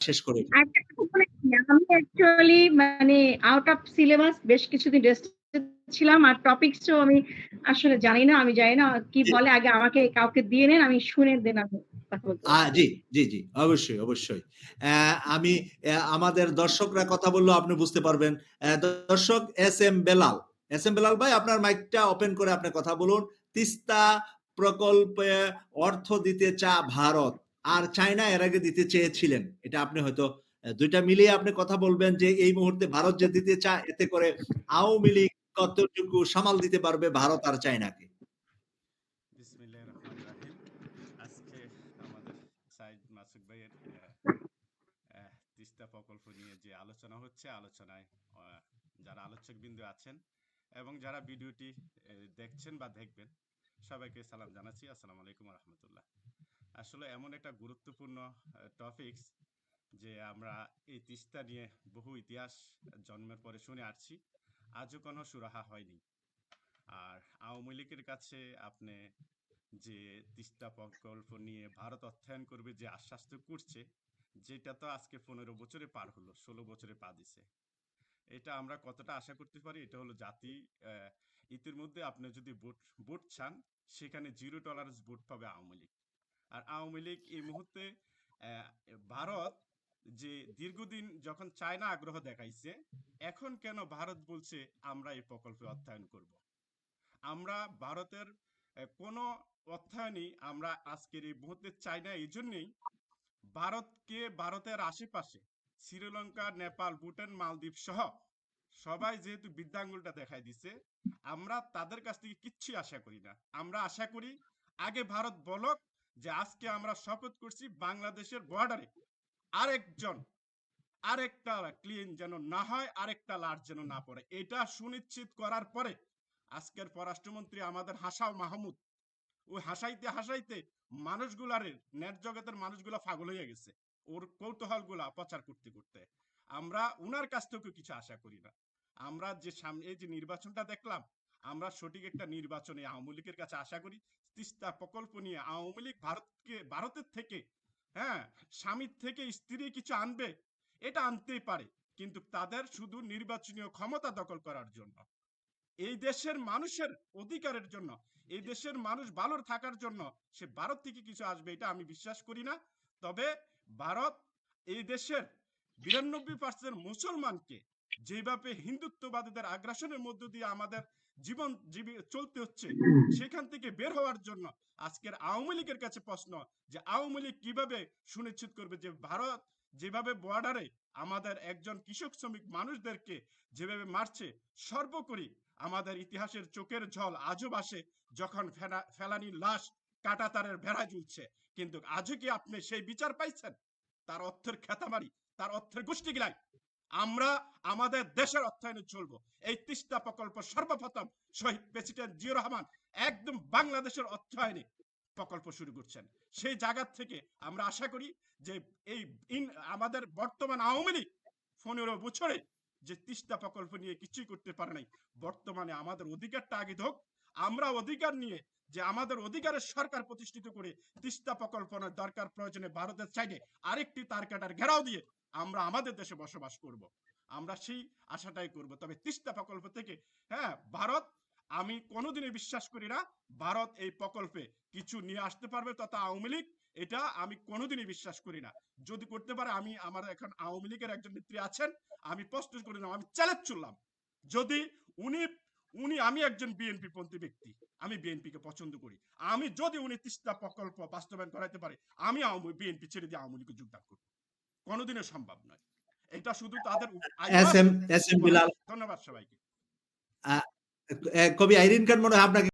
শেষ করে আমি অ্যাকচুয়ালি মানে আউট অফ সিলেবাস বেশ কিছুদিন রেস্ট ছিলাম আর টপিকসও আমি আসলে জানি না। আমি জানি না কি বলে আগে আমাকে কাউকে দিয়ে নেন আমি শুনে দেন জি, জি, জি। অবশ্যই, অবশ্যই। আমি আমাদের দর্শকরা কথা বলল আপনি বুঝতে পারবেন। দর্শক S M Belal. S M Belal ভাই আপনার মাইকটা ওপেন করে আপনি কথা বলুন। তিস্তা প্রকল্পে অর্থ দিতে চা ভারত। আর চায়না এর আগে দিতে চেয়েছিলেন। এটা আপনি হয়তো দুইটা ২ মিলিয়ে আপনি কথা বলবেন যে এই মুহূর্তে ভারত যে দিতে চায় এতে করে আওয়ামী লীগ কতটুকু সামাল দিতে পারবে ভারত আর চায়নাকে? আজকে প্রকল্প নিয়ে যে আলোচনা হচ্ছে, আলোচনায় যারা আলোচকবৃন্দ আছেন এবং যারা ভিডিওটি দেখছেন বা দেখবেন, সবাইকে সালাম জানাচ্ছি। আসসালামু আলাইকুম রাহমাতুল্লাহ। আসলে এমন একটা গুরুত্বপূর্ণ টপিকস যে আমরা এই তিস্তা নিয়ে বহু ইতিহাস জন্মের পরে শুনে আসছি। আজও কোনো সুরাহা হয়নি। আর আওয়ামী লীগের কাছে আপনি যে তিস্তা প্রকল্প নিয়ে ভারত অর্থায়ন করবে যে আশ্বাস তো করছে, যেটা তো আজকে ১৫ বছরে পার হলো, ১৬ বছরে পা দিছে। এটা আমরা কতটা আশা করতে পারি? এটা হলো জাতি অ্যা ইতিমধ্যে আপনি যদি ভোট ভোট চান, সেখানে জিরো টলারেন্স ভোট পাবে আওয়ামী লীগ। আর আওয়ামী লীগ এই মুহূর্তে ভারত যে দীর্ঘদিন যখন চায়না আগ্রহ দেখাইছে, এখন কেন ভারত বলছে আমরা এই প্রকল্পে অর্থায়ন করব? আমরা ভারতের কোনো অর্থায়নই আমরা আজকের এই মুহূর্তে চাই না এইজন্যেই ভারতকে ভারতের আশেপাশে শ্রীলঙ্কা, নেপাল, ভুটান, মালদ্বীপ সহ সবাই যেহেতু বৃদ্ধাঙ্গুলটা দেখাই দিছে, আমরা তাদের কাছ থেকে কিচ্ছু আশা করি না। আমরা আশা করি আগে ভারত বলুক যে আজকে আমরা শপথ করছি বাংলাদেশের বর্ডারে আরেকজন আরেকটা ক্লিন যেন না হয়, আরেকটা লাশ যেন না পড়ে। এটা সুনিশ্চিত করার পরে আজকের পররাষ্ট্রমন্ত্রী আমাদের হাসাও মাহমুদ, ওই হাসাইতে, হাসাইতে মানুষগুলারে নেট জগতের মানুষগুলা পাগল হয়ে গেছে। ওর কৌতূহল কৌতূহলগুলা প্রচার করতে, করতে। আমরা উনার কাছ থেকে কিছু আশা করি না। আমরা যে সামনে যে নির্বাচনটা দেখলাম, আমরা সঠিক একটা নির্বাচনে আওয়ামী লীগের কাছে আশা করি। তিস্তা প্রকল্প নিয়ে আওয়ামী লীগ ভারতকে ভারতের থেকে হ্যাঁ, স্বামীর থেকে স্ত্রী কিছু আনবে, এটা আনতেই পারে। কিন্তু তাদের শুধু নির্বাচনীয় ক্ষমতা দখল করার জন্য। এই দেশের মানুষের অধিকারের জন্য, এই দেশের মানুষ ভালো থাকার জন্য সে ভারত থেকে কিছু আসবে এটা আমি বিশ্বাস করি না। তবে ভারত এই দেশের ৯২% মুসলমানকে যেভাবে হিন্দুত্ববাদীদের আগ্রাসনের মধ্য দিয়ে আমাদের জীবন জীবি চলতে হচ্ছে, সেখান থেকে বের হওয়ার জন্য আজকের আওয়ামী লীগের কাছে প্রশ্ন যে আওয়ামী লীগ কীভাবে সুনিশ্চিত করবে যে ভারত যেভাবে বর্ডারে আমাদের একজন কৃষক শ্রমিক মানুষদেরকে যেভাবে মারছে, সর্বোপরি আমাদের ইতিহাসের চোখের জল আজও বাসে যখন ফেনা ফেলানীর লাশ কাঁটাতারের বেড়ায় ঝুলছে। কিন্তু আজও কি আপনি সেই বিচার পাইছেন? তার অর্থের খেতামারি, তার অর্থের গোষ্ঠী গিলাই। আমরা আমাদের দেশের অর্থায়নে চলবো। এই তিস্তা প্রকল্প সর্বপ্রথম শহীদ প্রেসিডেন্ট জিয়াউর রহমান একদম বাংলাদেশের অর্থায়নে প্রকল্প শুরু করছেন। সেই জায়গা থেকে আমরা আশা করি যে এই আমাদের বর্তমান আওয়ামী লীগ ১৫ বছরে যে তিস্তা প্রকল্প নিয়ে কিছুই করতে পারে নাই। বর্তমানে আমাদের অধিকারটা আগে হোক। আমরা অধিকার নিয়ে যে আমাদের অধিকারের সরকার প্রতিষ্ঠিত করে তিস্তা প্রকল্প দরকার প্রয়োজনে ভারতের সাইডে আরেকটি তার কাটার ঘেরাও দিয়ে আমরা আমাদের দেশে বসবাস করব। আমরা সেই আশাটাই করব। তবে তিস্তা প্রকল্প থেকে হ্যাঁ, ভারত আমি কোনোদিনই বিশ্বাস করি না ভারত এই প্রকল্পে কিছু নিয়ে আসতে পারবে তথা আওয়ামী লীগ এটা আমি কোনোদিনই বিশ্বাস করি না। যদি করতে পারে আমি আমার এখন আওয়ামী লীগের একজন নেত্রী আছেন, আমি প্রশ্ন করে দিলাম, আমি চ্যালেঞ্জ ছুড়লাম। যদি উনি উনি আমি একজন বিএনপি পন্থী ব্যক্তি। আমি বিএনপিকে পছন্দ করি। আমি যদি উনি তিস্তা প্রকল্প বাস্তবায়ন করাইতে পারে, আমি বিএনপি ছেড়ে দিয়ে আওয়ামী লীগে যোগদান করব। কোনোদিনও সম্ভব নয়। এটা শুধু তাদের ধন্যবাদ সবাইকে। কবি আইরিন খান মনে হয় আপনাকে